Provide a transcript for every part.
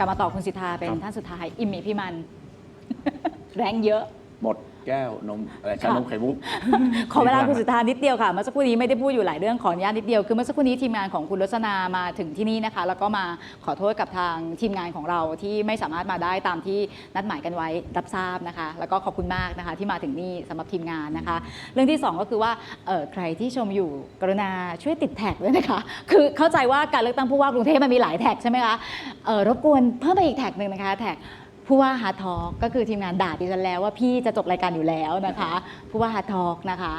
กลับมาต่อคุณสิทธาเป็นครับท่านสุดท้าย อิมมีพี่มัน แรงเยอะ หมด แก้วนมอะไรชานมไข่มุก ขอเวลาคุณสุธานิดเดียวค่ะ เมื่อสักครู่นี้ไม่ได้พูดอยู่หลายเรื่องขออนุญาตนิดเดียวคือเมื่อสักครู่นี้ทีมงานของคุณรสนามาถึงที่นี่นะคะ แล้วก็มาขอโทษกับทางทีมงานของเราที่ไม่สามารถมาได้ตามที่นัดหมายกันไว้รับทราบนะคะ แล้วก็ขอบคุณมากนะคะ ที่มาถึงนี่สำหรับทีมงานนะคะ เรื่องที่สองก็คือว่าเอ่อใครที่ชมอยู่กรุณาช่วยติดแท็กด้วยนะคะ คือเข้าใจว่าการเลือกตั้งผู้ว่ากรุงเทพมันมีหลายแท็กใช่ไหมคะเอ่อรบกวนเพิ่มไปอีกแท็กหนึ่งนะคะแท็ก ผู้ว่าฮาร์ทอกก็คือทีมงานด่าดิฉันแล้วว่าพี่จะจบรายการอยู่แล้วนะคะผู้ว่าฮาร์ทอกนะคะ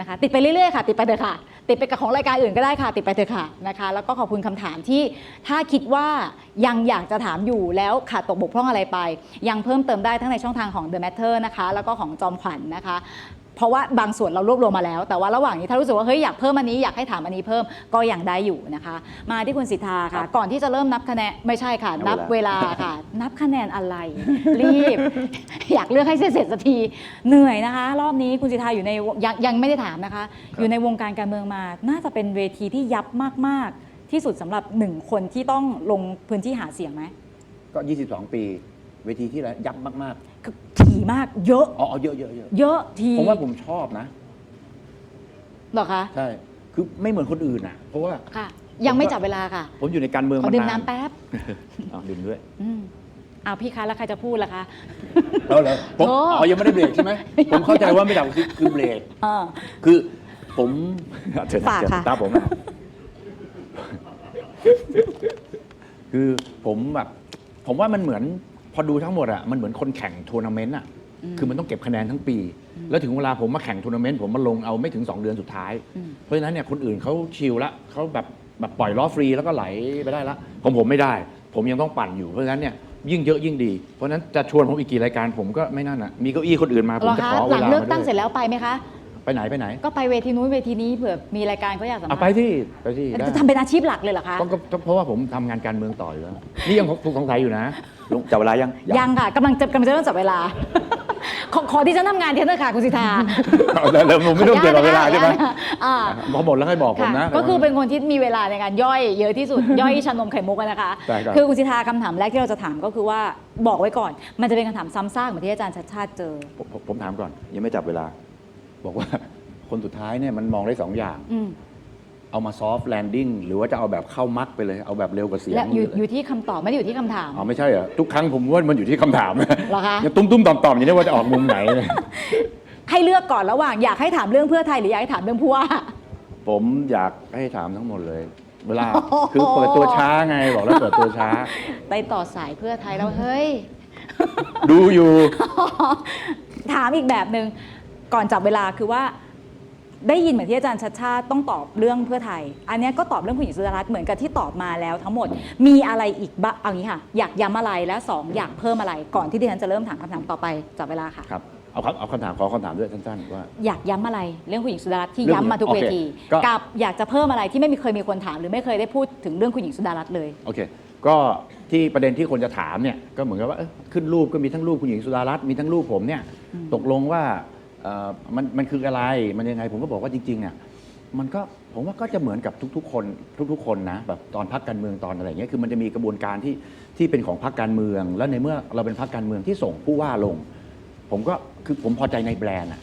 นะคะ ติดไปเรื่อยๆค่ะ ติดไปเถอะค่ะ ติดไปกับของรายการอื่นก็ได้ค่ะ ติดไปเถอะค่ะนะคะ แล้วก็ขอบคุณคำถามที่ถ้าคิดว่ายังอยากจะถามอยู่แล้วขาดตกบกพร่องอะไรไป ยังเพิ่มเติมได้ทั้งในช่องทางของ The Matter นะคะ แล้วก็ของจอมขวัญนะคะ เพราะว่าบางส่วนเรารวบรวมมาแล้ว แต่ว่าระหว่างนี้ถ้ารู้สึกว่าเฮ้ยอยากเพิ่มอันนี้อยากให้ถามอันนี้เพิ่มก็ยังได้อยู่นะคะ มาที่คุณสิทธาครัค่ะบก่อนที่จะเริ่มนับคะแนนไม่ใช่ค่ะ นันับบเวเวลาลาค่ะ นับคะแนนอะไรรีบ อยากเลือกให้เสร็จสักทีเหนื่อยนะคะ รอบนี้คุณสิทธาอยู่ในวงยังยังไม่ได้ถามนะคะ อยู่ในวงการการเมืองมา น่าจะเป็นเวทีที่ยับมากๆ ที่สุดสำหรับหนึ่งคนที่ต้องลงพื้นที่หาเสียงไหมก็ 22 ปีเวทีที่แล้วยับมากคือ ถี่มาก เยอะๆอ๋อเอาเยอะๆเยอะเยอะทีผมว่าผมชอบนะเหรอคะใช่คือไม่เหมือนคนอื่นอะ เพราะว่าค่ะ ยังไม่จับเวลาค่ะ ผมอยู่ในการเมืองขอมาดื่มนานน้ำแป๊บเอาดื่มด้วยอืมเอาพี่คะแล้วใครจะพูดล่ะคะแล้วเหรอผมโอ้อ๋อยังไม่ได้เบรกใช่ไหมผมเข้าใจว่าไม่ดับคือคือเบรกเออคือผมเชิญฝากเชิญค่ะตามผมนะคือผมแบบผมว่ามันเหมือน พอดูทั้งหมดอะมันเหมือนคนแข่งทัวร์นาเมนต์อะคือมันต้องเก็บคะแนนทั้งปี แล้วถึงเวลาผมมาแข่งทัวร์นาเมนต์ผมมาลงเอาไม่ถึง 2 เดือนสุดท้ายอืมเพราะฉะนั้นเนี่ยคนอื่นเขาชิลละเขาแบบแบบปล่อยล้อฟรีแล้วก็ไหลไปได้ละของผมไม่ได้ ผมยังต้องปั่นอยู่เพราะฉะนั้นเนี่ยยิ่งเยอะยิ่งดี เพราะฉะนั้นจะชวนผมอีกกี่รายการผมก็ไม่นั่นอะมีเก้าอี้คนอื่นมาผเหรมอจะคะขอหเวลังลาเลือกมาตั้งเสร็จด้วยแล้วไปไหมคะไปไหนไปไหน ก็ไปเวทีนู้นเวทีนี้เผื่อมีรายการเขาอยากสัมเอาภาไปษณ์ที่ไปที่ได้จะทำเป็นอาชีพหลักเลยเหรอคะก็ก็ก็เพราะว่าผมทำงานการเมืองต่ออยู่แล้วนี่ยังสงสัยอยู่นะ ลุงจับเวลายังยังค่ะกำลังจะกำลังจะเริ่มจับเวลา ขอขอที่ฉันทำงานเทนเนอร์ค่ะคุณสิทธาเอาแล้วแล้วผมไม่ต้องเกี่ยวกับเวลาใช่ไหมอ่าพอหมดแล้วให้บอกผมค่ะนะ ก็คือเป็นคนที่มีเวลาในการย่อยเยอะที่สุดย่อยชานมไข่มุกอะนะคะใช่ครับคือคุณสิทธาคำถามแรกที่เราจะถามก็คือว่าบอกไว้ก่อน มันจะเป็นคำถามซ้ำซากเหมือนที่อาจารย์ชัดชาติเจอ ผมผมผมถามก่อนยังไม่จับเวลา บอกว่าคนสุดท้ายเนี่ยมันมองได้สองอย่างอืม เอามาซอฟต์แลนดิ้งหรือว่าจะเอาแบบเข้ามักไปเลย เอาแบบเร็วกว่าเสียงและอยู่หรือยู่ที่คำตอบไม่ได้อยู่ที่คำถาม อ๋อไม่ใช่เหรอทุกครั้งผมว่ามันอยู่ที่คำถามเหรอคะ ยังตุ้มตุ้มๆต่อมต่อมๆอย่างนี้ว่าจะออกมุมไหน ให้เลือกก่อนระหว่างอยากให้ถามเรื่องเพื่อไทยหรืออยากให้ถามเรื่องผู้ว่า ผมอยากให้ถามทั้งหมดเลย เวลาโอ้โห คือเปิดตัวช้าไงบอกแล้วเปิดตัวช้า ไปต่อสายเพื่อไทยแล้วเฮ้ย ดูอยู่ ถามอีกแบบหนึ่งก่อนจับเวลาคือว่า ได้ยินเหมือนที่อาจารย์ชัดชาติต้องตอบเรื่องเพื่อไทย อันเนี้ยก็ตอบเรื่องผู้หญิงสุดารัตน์เหมือนกับที่ตอบมาแล้วทั้งหมด มีอะไรอีกบ้างเอางี้ค่ะ อยากย้ำอะไรและสองอยากเพิ่มอะไร ก่อนที่ดิฉันจะเริ่มถามคำถามต่อไปจับเวลาค่ะครับเอาคำเอาคำถามขอคำถามด้วยสั้นๆว่า อยากย้ำอะไรเรื่องผู้หญิงสุดารัตน์ที่เรื่องย้ำมาทุกโอเวเคทีก็กับอยากจะเพิ่มอะไรที่ไม่มีเคยมีคนถามหรือไม่เคยได้พูดถึงเรื่องผู้หญิงสุดารัตน์เลยโอเคก็ที่ประเด็นที่คนจะถามเนี่ยก็เหมือนกับว่าเอ้ยขึ้นรูปก็มีทั้งรูปคุณหญิงสุดารัตน์มีทั้งรูปผมเนี่ยอืมตกลงว่า เอ่อมันมันคืออะไรมันยังไงผมก็บอกว่าจริงๆเนี่ยมันก็ผมว่าก็จะเหมือนกับทุกๆคนทุก ๆ คนนะแบบตอนพักการเมืองตอนอะไรอย่างเงี้ยคือมันจะมีกระบวนการที่ที่เป็นของพักการเมือง แล้วในเมื่อเราเป็นพักการเมืองที่ส่งผู้ว่าลง ผมก็คือผมพอใจในแบรนด์อะ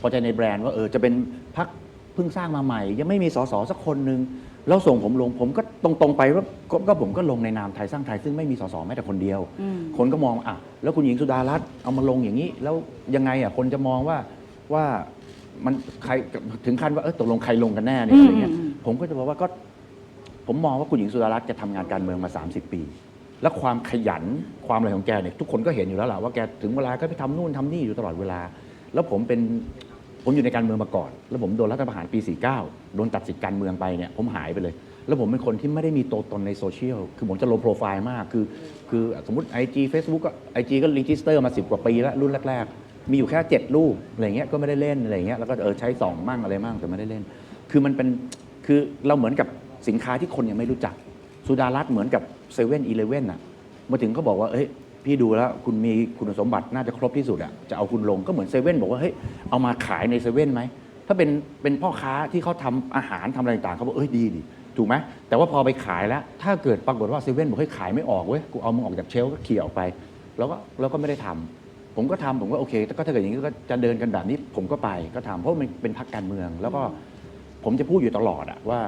พอใจในแบรนด์ว่าเออจะเป็นพักเพิ่งสร้างมาใหม่ ยังไม่มีสสสักคนหนึ่งแล้วส่งผมลงผมก็ตรงๆไปว่าก็ก็ผมก็ลงในนามไทยสร้างไทยซึ่งไม่มีสสแม้แต่คนเดียว อืม คนก็มองอะแล้วคุณหญิงสุดารัตน์เอามาลงอย่างนี้ แล้วยังไงอะคนจะมองว่า ว่ามันใครถึงขั้นว่าเออตกลงใครลงกันแน่เนี่ยอะไรเงี้ยอืมอืม ผมก็จะบอกว่าก็ผมมองว่าคุณหญิงสุดารัตน์แกทำงานการเมืองมา 30 ปี และความขยันความอะไรของแกเนี่ยทุกคนก็เห็นอยู่แล้วล่ะว่าแกถึงเวลาก็ไปทำนู่นทำนี่อยู่ตลอดเวลา แล้วผมเป็นผมอยู่ในการเมืองมาก่อน แล้วผมโดนรัฐประหารปี 49 โดนตัดสิทธิการเมืองไปเนี่ยผมหายไปเลย แล้วผมเป็นคนที่ไม่ได้มีตัวตนในโซเชียลคือผมจะลงโปรไฟล์มากคือคือสมมติ IG Facebook ก็ IG ก็รีจิสเตอร์มา 10 กว่าปีแล้วรุ่นแรกๆ มีอยู่แค่7รูปอะไรเงี้ยก็ไม่ได้เล่นอะไรเงี้ยแล้วก็เออใช้สองมั่งอะไรมั่งแต่ไม่ได้เล่น คือมันเป็นคือเราเหมือนกับสินค้าที่คนยังไม่รู้จัก สุดารัตน์เหมือนกับเซเว่นอีเลเว่นอะมาถึงก็บอกว่าเฮ้ยพี่ดูแล้วคุณมีคุณสมบัติน่าจะครบที่สุดอะจะเอาคุณลงก็เหมือนเซเว่นบอกว่าเฮ้ยเอามาขายในเซเว่นไหมถ้าเป็นเป็นพ่อค้าที่เขาทำอาหารทำอะไรต่างเขาบอกเอ้ยดีดิถูกไหมแต่ว่าพอไปขายแล้ว ถ้าเกิดปรากฏว่าเซเว่นบอกให้ยขายไม่ออกเว้ยกูเอามึงออกจากเชลก็เขี่ยออกไป แล้วก็แล้วก็ไม่ได้ทำ ผมก็ทำผมก็โอเคแต่ก็ถ้าเกิดอย่างนี้ก็จะเดินกันแบบนี้ ผมก็ไปก็ทำเพราะมันเป็นพักการเมือง แล้วก็ผมจะพูดอยู่ตลอดอะว่า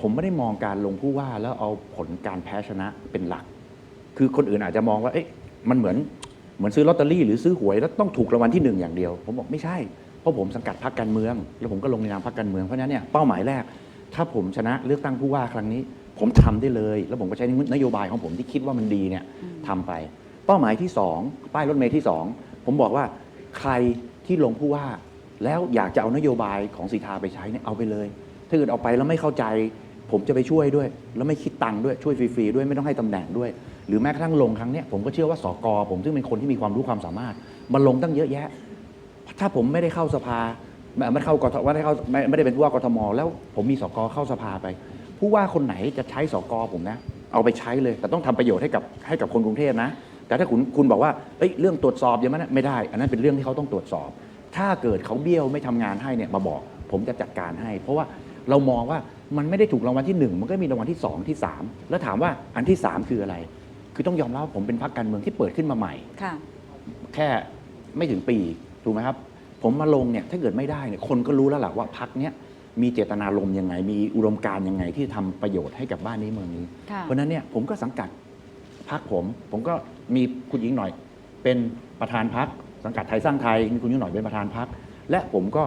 ผมไม่ได้มองการลงผู้ว่าแล้วเอาผลการแพ้ชนะเป็นหลัก คือคนอื่นอาจจะมองว่า เอ๊ะมันเหมือนเหมือนซื้อลอตเตอรี่หรือซื้อหวยแล้วต้องถูกรางวัลที่หนึ่งอย่างเดียว ผมบอกไม่ใช่ เพราะผมสังกัดพรรคการเมือง แล้วผมก็ลงในนามพรรคการเมืองเพราะฉะนั้นเนี่ยเป้าหมายแรก ถ้าผมชนะเลือกตั้งผู้ว่าครั้งนี้ ผมทำได้เลย แล้วผมก็ใช้นโยบายของผมที่คิดว่ามันดีเนี่ยทำไป เป้าหมายที่สองป้ายรถเมล์ที่สองผมบอกว่าใครที่ลงผู้ว่า แล้วอยากจะเอานโยบายของสีทาไปใช้เนี่ยเอาไปเลย ถ้าเกิดเอาไปแล้วไม่เข้าใจ ผมจะไปช่วยด้วย แล้วไม่คิดตังค์ด้วยช่วยฟรีๆด้วยไม่ต้องให้ตำแหน่งด้วย หรือแม้กระทั่งลงครั้งเนี้ยผมก็เชื่อว่าสกผมซึ่งเป็นคนที่มีความรู้ความสามารถมาลงตั้งเยอะแยะ ถ้าผมไม่ได้เข้าสภาไม่ไม่เข้ากทไม่ได้เข้าไม่ได้เป็นผู้ว่ากทม แล้วผมมีสกเข้าสภาไปผู้ว่าคนไหนจะใช้สกผมนะ เอาไปใช้เลย แต่ต้องทำประโยชน์ให้กับให้กับคนกรุงเทพนะ แต่ถ้าคุณคุณบอกว่าเอ้ยเรื่องตรวจสอบอย่างนั้นนะไม่ได้ อันนั้นเป็นเรื่องที่เขาต้องตรวจสอบ ถ้าเกิดเขาเบี้ยวไม่ทำงานให้เนี่ยมาบอก ผมจะจัดการให้ เพราะว่าเรามองว่ามันไม่ได้ถูกรางวัลที่หนึ่งมันก็มีรางวัลที่สองที่สามแล้วถามว่าอันที่สามคืออะไร คือต้องยอมรับว่าผมเป็นพรรคการเมืองที่เปิดขึ้นมาใหม่ค่ะแค่ไม่ถึงปีถูกไหมครับ ผมมาลงเนี่ยถ้าเกิดไม่ได้เนี่ยคนก็รู้แล้วแหละว่าพักเนี้ยมีเจตนารมณ์ยังไง มีอุดมการณ์ยังไงที่ทำประโยชน์ให้กับบ้านนี้เมืองนี้ค่ะเพราะฉะนั้นเนี่ยผมก็สังกัดพักผม ผมก็ มีคุณหญิงหน่อย เป็นประธานพักสังกัดไทยสร้างไทยมีคุณหญิงหน่อยเป็นประธานพักและผมก็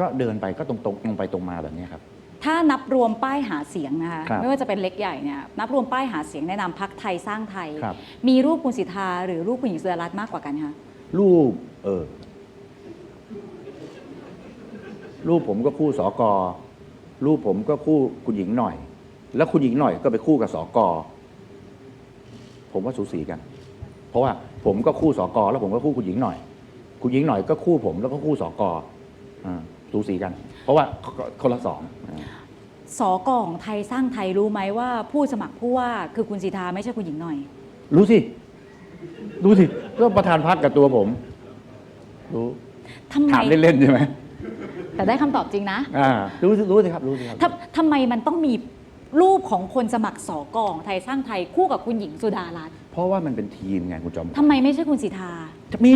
ก็เดินไปก็ตรงๆตรงไปตรงมาแบบนี้ครับ ถ้านับรวมป้ายหาเสียงนะคะครับไม่ว่าจะเป็นเล็กใหญ่เนี่ยนับรวมป้ายหาเสียงในนามพักไทยสร้างไทยครับมีรูปคุณสิทธาหรือรูปคุณหญิงสุดารัตน์มากกว่ากันคะรูปเออรูปผมก็คู่สอกอรูปผมก็คู่คุณหญิงหน่อย แล้วคุณหญิงหน่อยก็ไปคู่กับสอกอผมว่าสูสีกันเพ ราะว่าผมก็คู่สอกอแล้วผมก็คู่คุณหญิงหน่อย คุณหญิงหน่อยก็คู่ผมแล้วก็คู่สอกอ่าสูสีกัน เพราะว่าคนละสองอ่าสอกของไทยสร้างไทยรู้ไหมว่าผู้สมัครผู้ว่าคือคุณสิทธาไม่ใช่คุณหญิงหน่อย รู้สิรู้สิก็ประธานพักกับตัวผมรู้ทำไมถามเล่นๆใช่ไหมแต่ได้คำตอบจริงนะอ่ารู้สิรู้สิครับรู้สิครับทำทำไมมันต้องมีรูปของคนสมัครสอกของไทยสร้างไทยคู่กับคุณหญิงสุดารัตน์ เพราะว่ามันเป็นทีมไงคุณจอมขวัญทำไมไม่ใช่คุณสิทธาจะมี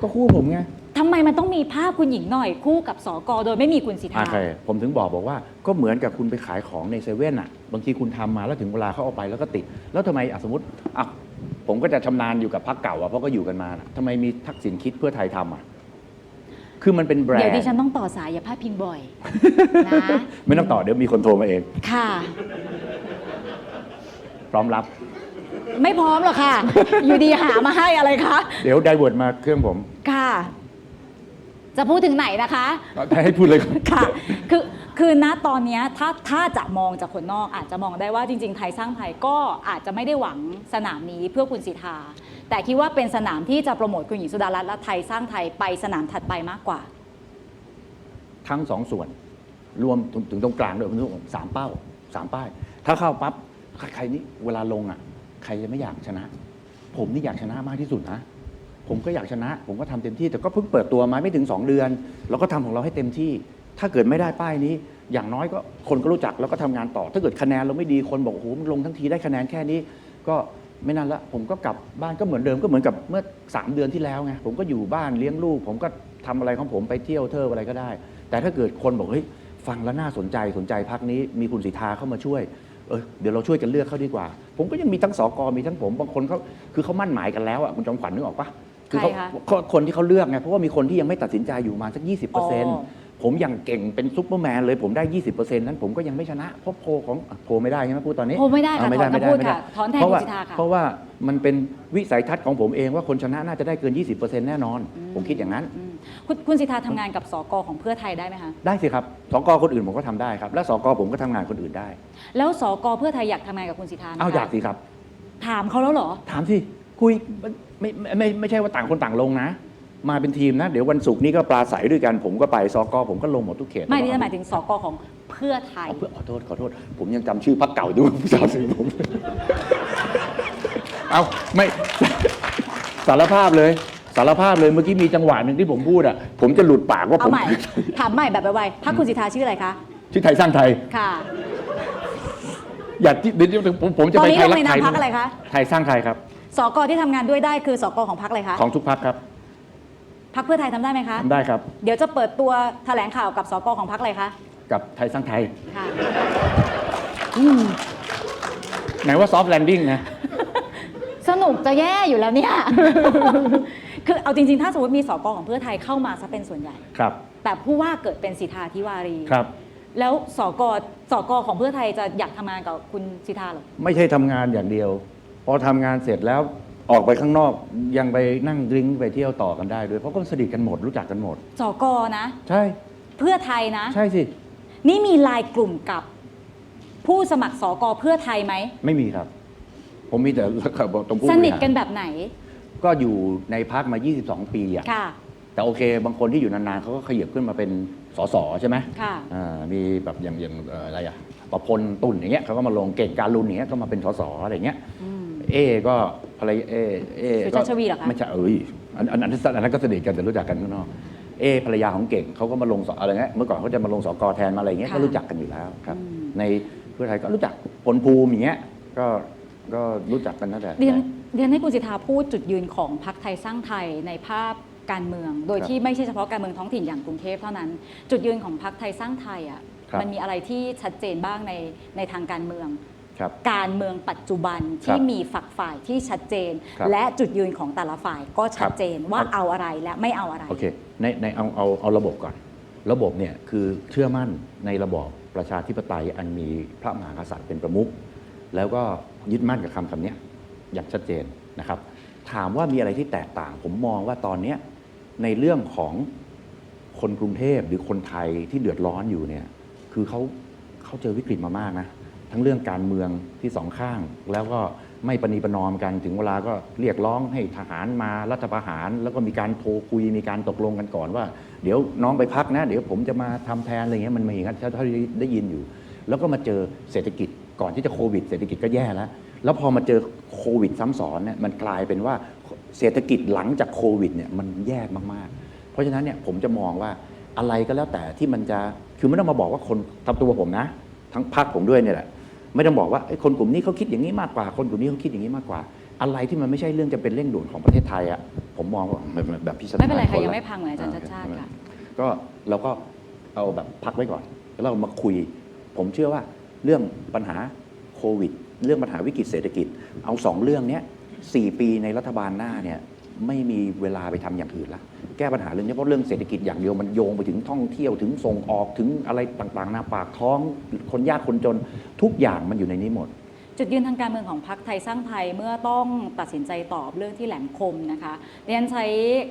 ก็คู่ผมไงทำไมมันต้องมีภาพคุณหญิงหน่อยคู่กับสอกโดยไม่มีคุณสิทโอธาเคผมถึงบอกบอกว่าก็เหมือนกับคุณไปขายของในเซเว่นอะ บางทีคุณทำมาแล้วถึงเวลาเขาเอาไปแล้วก็ติด แล้วทำไมอะสมมติอะผมก็จะชำนาญอยู่กับพักเก่าอะเพราะก็อยู่กันมาน่ะทำไมมีทักษิณคิดเพื่อไทยทำอะคือมันเป็นแบรนเดี๋ยวด์ดิฉันต้องต่อสายอย่าพลาดพิงบ่อย นะ ไม่ต้องต่อเดี๋ยวมีคนโทรมาเอง ค่ะ พร้อมรับ ไม่พร้อมหรอกค่ะ อยู่ดีหามาให้อะไรคะ เดี๋ยวไดเวิร์ดมาเครื่องผมค่ะ จะพูดถึงไหนนะคะ ให้พูดเลยครับค่ะ คือ คือ ณ ตอนเนี้ยถ้า ถ้าจะมองจากคนนอก อาจจะมองได้ว่าจริง ๆ ไทยสร้างไทยก็อาจจะไม่ได้หวังสนามนี้เพื่อคุณสิทธา แต่คิดว่าเป็นสนามที่จะโปรโมทคุณหญิงสุดารัตน์และไทยสร้างไทยไปสนามถัดไปมากกว่า ทั้งสองส่วน รวมถึงถึงตรงกลางด้วยผมถึงสามเป้าสามป้าย ถ้าเข้าปั๊บใครนี่เวลาลงอะ ใครจะไม่อยากชนะ ผมนี่อยากชนะมากที่สุดนะ ผมก็อยากชนะ ผมก็ทำเต็มที่ แต่ก็เพิ่งเปิดตัวมาไม่ถึง 2 เดือน เราก็ทำของเราให้เต็มที่ ถ้าเกิดไม่ได้ป้ายนี้ อย่างน้อยก็คนก็รู้จักแล้วก็ทำงานต่อ ถ้าเกิดคะแนนเราไม่ดีคนบอกโอ้โหลงทั้งทีได้คะแนนแค่นี้ ก็ไม่นั่นละผมก็กลับบ้านก็เหมือนเดิมก็เหมือนกับเมื่อ 3 เดือนที่แล้วไงผมก็อยู่บ้านเลี้ยงลูก ผมก็ทำอะไรของผมไปเที่ยวเที่ยวอะไรก็ได้ แต่ถ้าเกิดคนบอกเฮ้ยฟังแล้วน่าสนใจสนใจพักนี้มีคุณสิทธาเข้ามาช่วย เออเดี๋ยวเราช่วยกันเลือกเขาดีกว่า ผมก็ยังมีทั้งสกมีทั้งผมบางคนเขาคือเขามั่นหมายกันแล้วอะคุณจอมขวัญนึกออกปะคือเขาใครคะเขาคนที่เขาเลือกไงเพราะว่ามีคนที่ยังไม่ตัดสินใจอยู่ประมาณสัก20%อ๋อผมอย่างเก่งเป็นซุปเปอร์แมนเลยผมได้ 20%นั้นผมก็ยังไม่ชนะเพราะโพลของอะโพลไม่ได้ใช่ไหมพูดตอนนี้โพลไม่ได้ค่ะอ่าไม่ได้ถอนไม่ได้คำพูดไม่ได้ค่ะ ถอนแทนเพราะว่าคุณสิทธาค่ะ เพราะว่ามันเป็นวิสัยทัศน์ของผมเองว่าคนชนะน่าจะได้เกิน 20%แน่นอนผมคิดอย่างนั้น อืม คุณคุณสิทธาทำงานกับสกของเพื่อไทยได้ไหมคะ ได้สิครับสกคนอื่นผมก็ทำได้ครับ และสกผมก็ทำงานคนอื่นได้ แล้วสกเพื่อไทยอยากทำงานกับคุณสิทธาไหมคะเอาอยากสิครับ ถามเขาแล้วเหรอ ถามสิคุยไม่ไม่ไม่ไม่ใช่ว่าต่างคนต่างลงนะ มาเป็นทีมนะ เดี๋ยววันศุกร์นี้ก็ปลาใสด้วยกัน ผมก็ไปสกผมก็ลงหมดทุกเขตไม่ที่ฉันหมายถึงสกของเพื่อไทย เอาเพื่อขอโทษขอโทษ ผมยังจำชื่อพักเก่าด้วยผู้สาวสิงผม เอาไม่ สารภาพเลย สารภาพเลยเมื่อกี้มีจังหวะหนึ่งที่ผมพูดอะผมจะหลุดปากว่าผเอามใหม่ ถามใหม่แบบไวๆพักคุณสิทธาชื่ออะไรคะชื่อไทยสร้างไทย ค่ะ อย่าที่เดี๋ยวผมผมจะตอนไปนี้ไทลยงรักในไทนามยพักอะไรคะ ไทยสร้างไทยครับ สกที่ทำงานด้วยได้คือสกของพักอะไรคะ ของทุกพักครับพักเพื่อไทยทำได้ไหมคะ ทำได้ครับ เดี๋ยวจะเปิดตัวแถลงข่าวกับสกของพักอะไรคะ กับไทยสร้างไทย ค่ะ ไหนว่าซอฟต์แลนดิ้งนะ สนุกจะแย่อยู่แล้วเนี่ย คือเอาจริงๆ ถ้าสมมติมีสกของเพื่อไทยเข้ามาซะเป็นส่วนใหญ่ ครับ แต่ผู้ว่าเกิดเป็นสิทธาธิวารี ครับ แล้วสกสกของเพื่อไทยจะอยากทำงานกับคุณสิทธาเหรอ ไม่ใช่ทำงานอย่างเดียว พอทำงานเสร็จแล้วออกไปข้างนอกยังไปนั่งดริ้งไปเที่ยวต่อกันได้ด้วย เพราะก็สนิทกันหมดรู้จักกันหมดสกนะ ใช่ เพื่อไทยนะ ใช่สิ นี่มีไลายกลุ่มกับ ผู้สมัครสกเพื่อไทยไหมตไม่มีครับ ผมมีแต่ตรงผู้สบริหารนิทกันแบบไหน ก็อยู่ในพักมา 22 ปีอะค่ะ แต่โอเค บางคนที่อยู่นานๆเขาก็ขยับขึ้นมาเป็นสสใช่ไหมค่ะ อ่ามีแบบอย่างอย่างเอ่ออะไรอะประพลตุ่นอย่างเงี้ยเขาก็มาลงเก่งการุณอย่างเงี้ยก็มาเป็นสสอะไรอย่างเงี้ย อืม เอก็ภรรยาเอเอสุก็ชาติชวีเหรอคะ ไม่ใช่เอ้ยอันอันอันนั้นอันนั้นก็สนิทกันแต่รู้จักกันข้างนอกเอภรรยาของเก่งเขาก็มาลงสอะไรเงี้ยเมื่อก่อนเขาจะมาลงสกแทนมาอะไรเงี้ยค่ะก็รู้จักกันอยู่แล้วครับ อืม ในเพื่อไทยก็รู้จักพลภูมิอย่างเงี้ยก็ก็รู้จักกันนั่นแหละเรียน เรียนให้คุณสิทธาพูดจุดยืนของพรรคไทยสร้างไทยในภาพการเมือง โดยครับที่ไม่ใช่เฉพาะการเมืองท้องถิ่นอย่างกรุงเทพเท่านั้น จุดยืนของพรรคไทยสร้างไทยอะครับมันมีอะไรที่ชัดเจนบ้างในในทางการเมืองครับการเมืองปัจจุบันครัที่บมีฝักฝ่ายที่ชัดเจนครับและจุดยืนของแต่ละฝ่ายก็ชัดเจนว่าครับเอาอะไรและไม่เอาอะไรโอเคในในเอาเอาเอาระบบก่อน ระบบเนี่ยคือเชื่อมั่นในระบอบประชาธิปไตยอันมีพระมหากษัตริย์เป็นประมุขแล้วก็ยึดมั่นกับคำคำเนี้ย อย่างชัดเจนนะครับ ถามว่ามีอะไรที่แตกต่าง ผมมองว่าตอนนี้ในเรื่องของคนกรุงเทพหรือคนไทยที่เดือดร้อนอยู่เนี่ยคือเขาเขาเจอวิกฤตมามากนะทั้งเรื่องการเมืองที่สองข้าง แล้วก็ไม่ประนีประนอมกันถึงเวลาก็เรียกร้องให้ทหารมารัฐประหาร แล้วก็มีการโทรคุยมีการตกลงกันก่อนว่า เดี๋ยวน้องไปพักนะ เดี๋ยวผมจะมาทำแทนอะไรเงี้ยมันมีอย่างนั้นเท่าที่ได้ยินอยู่ แล้วก็มาเจอเศรษฐกิจก่อนที่จะโควิด เศรษฐกิจก็แย่แล้ว แล้วพอมาเจอโควิดซ้ำซ้อนเนี่ยมันกลายเป็นว่าเศรษฐกิจหลังจากโควิดเนี่ยมันแย่มากๆ เพราะฉะนั้นเนี่ยผมจะมองว่าอะไรก็แล้วแต่ที่มันจะคือไม่ต้องมาบอกว่าคนทำตัวผมนะ ทั้งพักผมด้วยเนี่ยแหละไม่ต้องบอกว่าไอ้คนกลุ่มนี้เขาคิดอย่างนี้มากกว่า คนกลุ่มนี้เขาคิดอย่างนี้มากกว่า อะไรที่มันไม่ใช่เรื่องจะเป็นเร่งด่วนของประเทศไทยอะผมมองว่าแบบแบบพี่ชาติไม่เป็นไรค่ะชาติยังไม่พังเหมือนอาจารย์ชาติชาติค่ะก็เราก็เอาแบบพักไว้ก่อน แล้วเรามาคุย ผมเชื่อว่าเรื่องปัญหาโควิด เรื่องปัญหาวิกฤตเศรษฐกิจ เอาสองเรื่องเนี้ยสี่ปีในรัฐบาลหน้าเนี่ยไม่มีเวลาไปทำอย่างอื่นละแก้ปัญหาเรื่องนี้เพราะเรื่องเศรษฐกิจอย่างเดียวมันโยงไปถึงท่องเที่ยวถึงส่งออกถึงอะไรต่างๆหน้าปากท้องคนยากคนจนทุกอย่างมันอยู่ในนี้หมด จุดยืนทางการเมืองของพรรคไทยสร้างไทยเมื่อต้องตัดสินใจตอบเรื่องที่แหลมคมนะคะเรียนใช้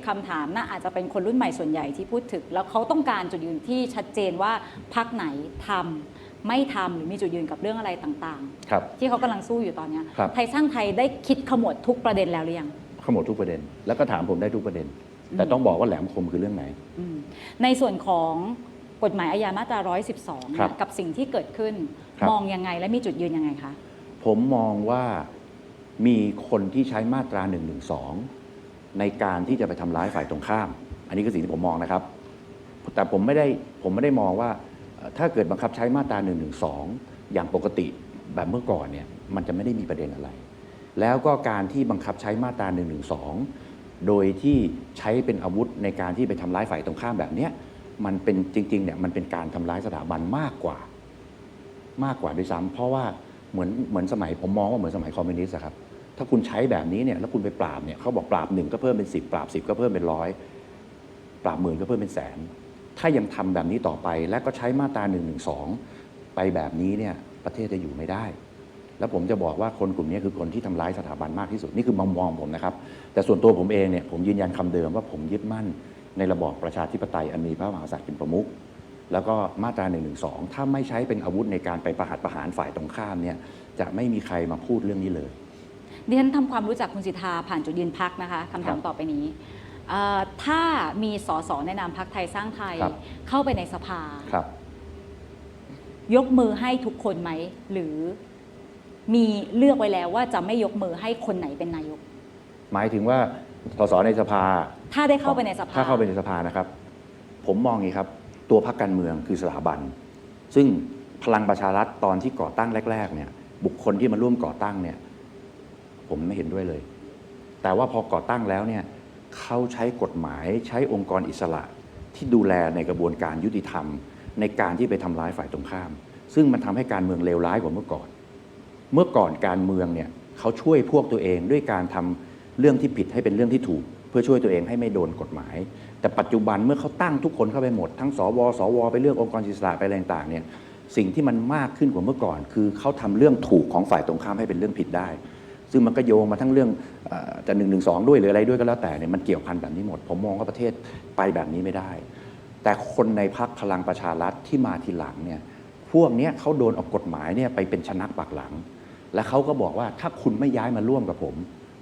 คำถามน่าอาจจะเป็นคนรุ่นใหม่ส่วนใหญ่ที่พูดถึง แล้วเขาต้องการจุดยืนที่ชัดเจนว่าพรรคไหนทำ ไม่ทำหรือมีจุดยืนกับเรื่องอะไรต่างครับๆที่เขากำลังสู้อยู่ตอนเนี้ยครับไทยสร้างไทยได้คิดขมวดทุกประเด็นแล้วหรือยังขมวดทุกประเด็น แล้วก็ถามผมได้ทุกประเด็น แต่ต้องบอกว่าแหลมคมคือเรื่องไหนอืมในส่วนของกฎหมายอาญามาตรา 112ครับเนี่ยกับสิ่งที่เกิดขึ้นครับมองยังไงและมีจุดยืนยังไงคะ ผมมองว่ามีคนที่ใช้มาตรา1นึในการที่จะไปทำร้ายฝ่ายตรงข้าม อันนี้คือสิ่งที่ผมมองนะครับ แต่ผมไม่ได้ผมไม่ได้มองว่าเอ่อ ถ้าเกิดบังคับใช้มาตรา1นึอย่างปกติแบบเมื่อก่อนเนี่ยมันจะไม่ได้มีประเด็นอะไร แล้วก็การที่บังคับใช้มาตรา1นึโดยที่ใช้เป็นอาวุธในการที่ไปทำร้ายฝ่ายตรงข้ามแบบเนี้ยมันเป็นจริงๆเนี่ยมันเป็นการทำร้ายสถาบันมากกว่า มากกว่าด้วยซ้ำเพราะว่าเหมือนเหมือนสมัยผมมองว่าเหมือนสมัยคอมมิวนิสต์ครับถ้าคุณใช้แบบนี้เนี่ยแล้วคุณไปปราบเนี่ยเขาบอกปราบหนึ่งก็เพิ่มเป็นสิบปราบสิบก็เพิ่มเป็นร้อยปราบหมื่นก็เพิ่มเป็นแสน ถ้ายังทำแบบนี้ต่อไป และก็ใช้มาตราหนึ่งหนึ่งสองไปแบบนี้เนี่ยประเทศจะอยู่ไม่ได้ แล้วผมจะบอกว่าคนกลุ่มนี้คือคนที่ทำร้ายสถาบันมากที่สุด นี่คือมุมมองผมนะครับ แต่ส่วนตัวผมเองเนี่ยผมยืนยันคำเดิมว่าผมยึดมั่นในระบอบประชาธิปไตยอันมีพระมหากษัตริย์เป็นประมุขแล้วก็มาตรา1นึถ้าไม่ใช้เป็นอาวุธในการไปประหัตประหารฝ่ายตรงข้ามเนี่ยจะไม่มีใครมาพูดเรื่องนี้เลยดิฉันทำความรู้จักคุณสิทธาผ่านจุดยืนพักนะคะคำถามครับต่อไปนี้เอ่อ ถ้ามีสสในนามพักไทยสร้างไทย ครับเข้าไปในสภา ครับ ยกมือให้ทุกคนไหม หรือมีเลือกไว้แล้วว่าจะไม่ยกมือให้คนไหนเป็นนายก หมายถึงว่าสสในสภา ถ้าได้เข้าไปในสภา ถ้าเข้าไปในสภานะครับ ผมมองอย่างนี้ครับ ตัวพรรคการเมืองคือสถาบัน ซึ่งพลังประชารัฐตอนที่ก่อตั้งแรก ๆ เนี่ย บุคคลที่มาร่วมก่อตั้งเนี่ย ผมไม่เห็นด้วยเลย แต่ว่าพอก่อตั้งแล้วเนี่ย เขาใช้กฎหมายใช้องค์กรอิสระที่ดูแลในกระบวนการยุติธรรม ในการที่ไปทำร้ายฝ่ายตรงข้าม ซึ่งมันทำให้การเมืองเลวร้ายกว่าเมื่อก่อน เมื่อก่อนการเมืองเนี่ยเขาช่วยพวกตัวเองด้วยการทำเรื่องที่ผิดให้เป็นเรื่องที่ถูก เพื่อช่วยตัวเองให้ไม่โดนกฎหมาย แต่ปัจจุบันเมื่อเขาตั้งทุกคนเข้าไปหมด ทั้งสวสวไปเลือกองค์กรอิสระไปอะไรต่างเนี่ยสิ่งที่มันมากขึ้นกว่าเมื่อก่อน คือเขาทำเรื่องถูกของฝ่ายตรงข้ามให้เป็นเรื่องผิดได้ ซึ่งมันก็โยงมาทั้งเรื่องจะหนึ่งหนึ่งสองด้วยหรืออะไรด้วยก็แล้วแต่เนี่ยมันเกี่ยวพันแบบนี้หมด ผมมองว่าประเทศไปแบบนี้ไม่ได้ แต่คนในพักพลังประชารัฐที่มาทีหลังเนี่ยพวกนี้เขาโดนเอากฎหมายเนี่ยไปเป็นชนักปักหลัง และเขาก็บอกว่าถ้าคุณไม่ย้ายมาร่วมกับผม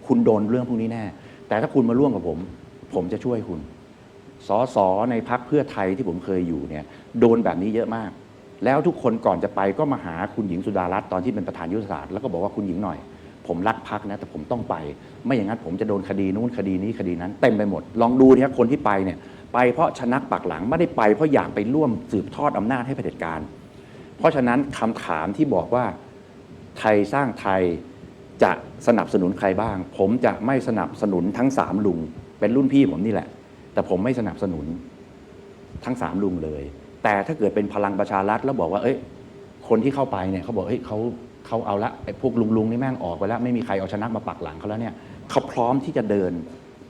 คุณโดนเรื่องพวกนี้แน่ แต่ถ้าคุณมาร่วมกับผม ผมจะช่วยคุณสอสอในพักเพื่อไทยที่ผมเคยอยู่เนี่ยโดนแบบนี้เยอะมาก แล้วทุกคนก่อนจะไปก็มาหาคุณหญิงสุดารัตน์ตอนที่เป็นประธานยุทธศาสตร์แล้วก็บอกว่าคุณหญิงหน่อย ผมรักพักนะ แต่ผมต้องไป ไม่อย่างนั้นผมจะโดนคดีนู้นคดีนี้คดีนั้น เต็มไปหมด ลองดูเนี่ยคนที่ไปเนี่ยไปเพราะชนักปักหลังไม่ได้ไปเพราะอยากไปร่วมสืบทอดอำนาจให้เผด็จการ เพราะฉะนั้นคำถามที่บอกว่าไทยสร้างไทยจะสนับสนุนใครบ้าง ผมจะไม่สนับสนุนทั้งสามลุง เป็นรุ่นพี่ผมนี่แหละ แต่ผมไม่สนับสนุนทั้งสามลุงเลย แต่ถ้าเกิดเป็นพลังประชารัฐแล้วบอกว่า เอ้ย คนที่เข้าไปเนี่ยเขาบอกเฮ้ยเขา เขาเอาละไอ้พวกลุงลุงๆนี่แม่งออกไปแล้ว ไม่มีใครเอาชนะมาปักหลังเขาแล้วเนี่ยเขาพร้อมที่จะเดิน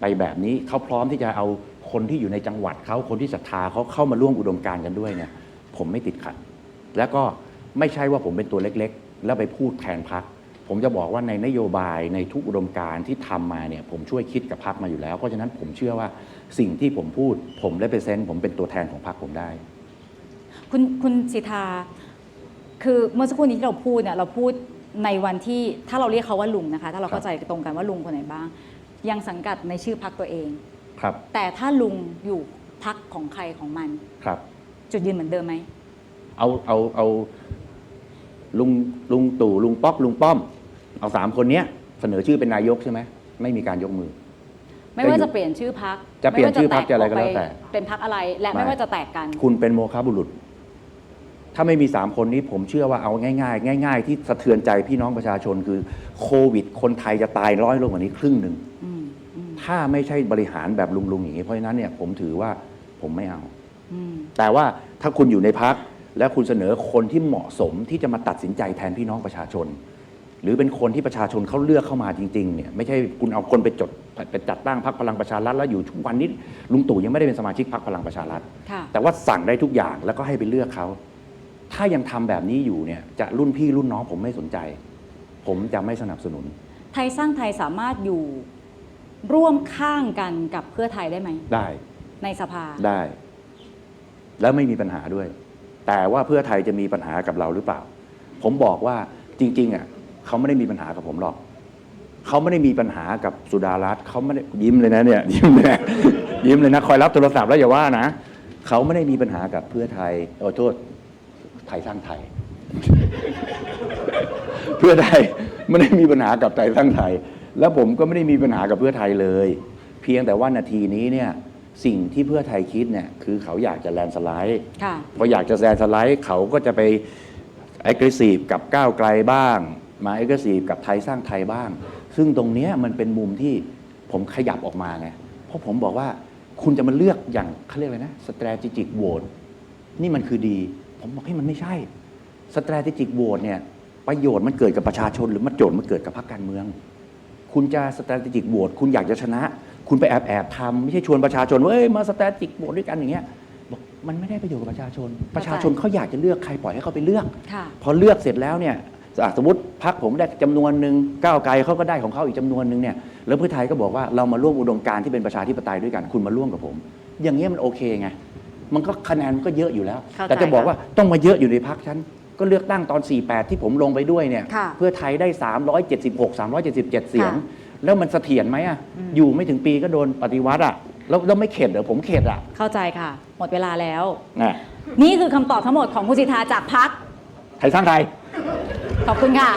ไปแบบนี้เขาพร้อมที่จะเอาคนที่อยู่ในจังหวัดเขาคนที่ศรัทธาเขาเข้ามาร่วมอุดมการกันด้วยเนี่ย ผมไม่ติดขัด แล้วก็ไม่ใช่ว่าผมเป็นตัวเล็กๆ แล้วไปพูดแทนพักผมจะบอกว่าในนโยบายในทุกอุดมการที่ทำมาเนี่ยผมช่วยคิดกับพักมาอยู่แล้วเพราะฉะนั้นผมเชื่อว่าสิ่งที่ผมพูด ผมได้เปอร์เซ็นต์ผมเป็นตัวแทนของพักผมได้ คุณคุณสิทธา คือเมื่อสักครู่นี้ที่เราพูดเนี่ยเราพูดในวันที่ถ้าเราเรียกเขาว่าลุงนะคะ ถ้าเราครับเข้าใจตรงกันว่าลุงคนไหนบ้าง ยังสังกัดในชื่อพักตัวเอง ครับ แต่ถ้าลุงอยู่พักของใครของมัน ครับ จุดยืนเหมือนเดิมไหม เอาเอาเอาลุงลุงตู่ลุงป๊อกลุงป้อม เอาสามคนเนี้ยเสนอชื่อเป็นนายกใช่ไหมไม่มีการยกมือ ไม่ว่าจะเปลี่ยนชื่อพักจะเปลี่ยนชื่อพรรคจะอะไรก็แล้วแต่ เป็นพักอะไร และไม่ไม่ว่าจะแตกกัน คุณเป็นโมฆะบุรุษ ถ้าไม่มีสามคนนี้ผมเชื่อว่าเอาง่าย ๆ ง่าย ๆ ที่สะเทือนใจพี่น้องประชาชนคือโควิด คนไทยจะตายร้อยลงกว่านี้ครึ่งหนึ่งอืมอืมถ้าไม่ใช่บริหารแบบลุงๆอย่างนี้เพราะฉะนั้นเนี่ยผมถือว่าผมไม่เอาอืมแต่ว่าถ้าคุณอยู่ในพักและคุณเสนอคนที่เหมาะสมที่จะมาตัดสินใจแทนพี่น้องประชาชน หรือเป็นคนที่ประชาชนเขาเลือกเข้ามาจริงๆเนี่ยไม่ใช่คุณเอาคนไปจดไปจัดตั้งพรรคพลังประชารัฐแล้วอยู่ทุกวันนี้ลุงตู่ยังไม่ได้เป็นสมาชิกพรรคพลังประชารัฐค่ะแต่ว่าสั่งได้ทุกอย่างแล้วก็ให้ไปเลือกเขา ถ้ายังทำแบบนี้อยู่เนี่ยจะรุ่นพี่รุ่นน้องผมไม่สนใจ ผมจะไม่สนับสนุนไทยสร้างไทยสามารถอยู่ร่วมข้างกันกับเพื่อไทยได้ไหม ได้ในสภา ได้ แล้วไม่มีปัญหาด้วย แต่ว่าเพื่อไทยจะมีปัญหากับเราหรือเปล่า ผมบอกว่าจริง ๆอะเขาไม่ได้มีปัญหากับผมหรอกเขาไม่ได้มีปัญหากับสุดารัตน์เขาไม่ได้ยิ้มเลยนะเนี่ย ยิ้มเลยนะยิ้มเลยนะคอยรับโทรศัพท์แล้วอย่าว่านะเขาไม่ได้มีปัญหากับเพื่อไทยโอ้โทษไทยสร้างไทย เพื่อไทยไม่ได้มีปัญหากับไทยสร้างไทย แล้วผมก็ไม่ได้มีปัญหากับเพื่อไทยเลย เพียงแต่ว่านาทีนี้เนี่ยสิ่งที่เพื่อไทยคิดเนี่ยคือเขาอยากจะแลนด์สไลด์ค่ะพออยากจะแลนด์สไลด์ เขาก็จะไป aggressive กับก้าวไกลบ้าง มา aggressive กับไทยสร้างไทยบ้าง ซึ่งตรงเนี้ยมันเป็นมุมที่ผมขยับออกมาไงเพราะผมบอกว่าคุณจะมาเลือกอย่างเขาเรียกอะไรนะ strategic vote นี่มันคือดี ผมบอกให้มันไม่ใช่ strategic vote เนี่ยประโยชน์มันเกิดกับประชาชน หรือมันโจทย์มันเกิดกับพรรคการเมือง คุณจะ strategic vote คุณอยากจะชนะ คุณไปแอบแอบทำไม่ใช่ชวนประชาชนว่าเอ้ยมา strategic vote ด้วยกันอย่างเงี้ยบอกมันไม่ได้ประโยชน์กับประชาชน ประชาชนเขาอยากจะเลือกใครปล่อยให้เขาไปเลือก ค่ะ พอเลือกเสร็จแล้วเนี่ยอะสมมติพักผมได้จำนวนหนึ่งก้าวไกลเขาก็ได้ของเขาอีกจำนวนหนึ่งเนี่ยแล้วเพื่อไทยก็บอกว่าเรามาร่วมอุดมการณ์ที่เป็นประชาธิปไตยด้วยกันคุณมาร่วมกับผม อย่างเงี้ยมันโอเคไง มันก็คะแนนมันก็เยอะอยู่แล้ว เข้าใจแต่จะบอกค่ะว่าต้องมาเยอะอยู่ในพักฉัน ก็เลือกตั้งตอน 48 ที่ผมลงไปด้วยเนี่ย ค่ะเพื่อไทยได้ 376 377 เสียง ค่ะแล้วมันเสถียรไหมอะอยู่ไม่ถึงปีก็โดนปฏิวัติอะ แล้วแล้วไม่เข็ดเหรอผมเข็ดอะเข้าใจค่ะ หมดเวลาแล้ว นะนี่คือคำตอบทั้งหมดของคุณสิทธาจากพัก ไทยสร้างไทย ขอบคุณค่ะ